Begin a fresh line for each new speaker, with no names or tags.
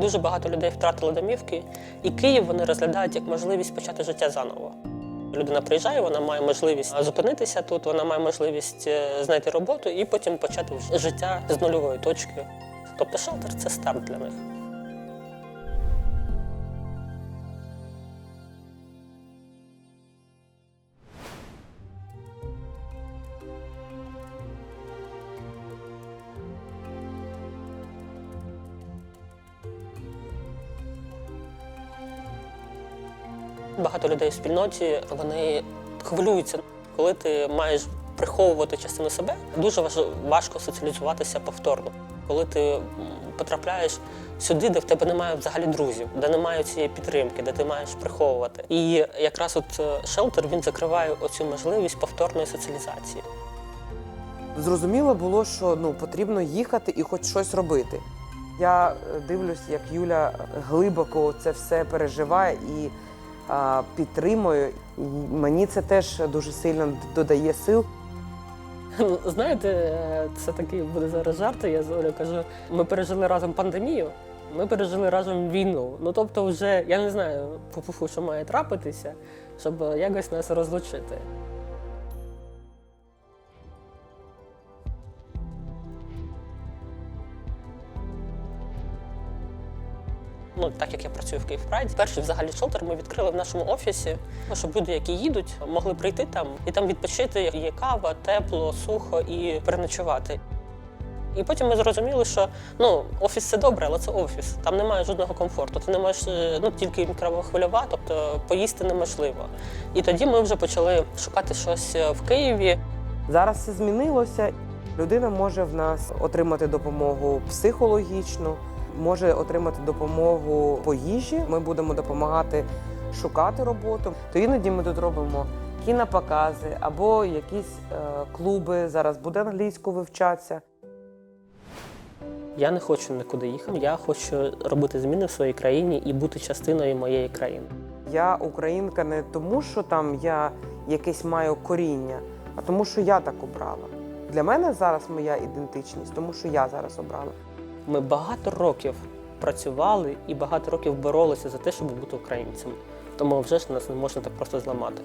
Дуже багато людей втратили домівки, і Київ вони розглядають як можливість почати життя заново. Людина приїжджає, вона має можливість зупинитися тут, вона має можливість е, знайти роботу і потім почати життя з нульової точки. Тобто шелтер це старт для них. Багато людей в спільноті вони хвилюються, коли ти маєш приховувати частину себе. Дуже важ- важко соціалізуватися повторно. Коли ти потрапляєш сюди, де в тебе немає взагалі друзів, де немає цієї підтримки, де ти маєш приховувати. І якраз от е, шелтер він закриває оцю можливість повторної соціалізації.
Зрозуміло було, що ну потрібно їхати і хоч щось робити. Я е, дивлюсь, як Юля глибоко це все переживає і а, підтримує. І мені це теж дуже сильно додає сил.
Ну, Знаєте, це такий буде зараз жарт. Я з кажу, ми пережили разом пандемію, ми пережили разом війну. Ну тобто, вже я не знаю, що має трапитися, щоб якось нас розлучити. Ну, так як я працюю в Київпрайді, перший взагалі шелтер ми відкрили в нашому офісі, щоб люди, які їдуть, могли прийти там і там відпочити. Є кава, тепло, сухо і переночувати. І потім ми зрозуміли, що ну, офіс це добре, але це офіс. Там немає жодного комфорту. Ти не можеш е, ну, тільки мікровохвильова, тобто поїсти неможливо. І тоді ми вже почали шукати щось е, в Києві.
Зараз все змінилося. Людина може в нас отримати допомогу психологічну, може отримати допомогу по їжі. Ми будемо допомагати шукати роботу. То іноді ми тут робимо кінопокази або якісь е, клуби. Зараз буде англійську вивчатися.
Я не хочу нікуди їхати. Я хочу робити зміни в своїй країні і бути частиною моєї країни.
Я українка не тому, що там я якесь маю коріння, а тому, що я так обрала. Для мене зараз моя ідентичність, тому що я зараз обрала.
Ми багато років працювали і багато років боролися за те, щоб бути українцями. Тому вже ж нас не можна так просто зламати.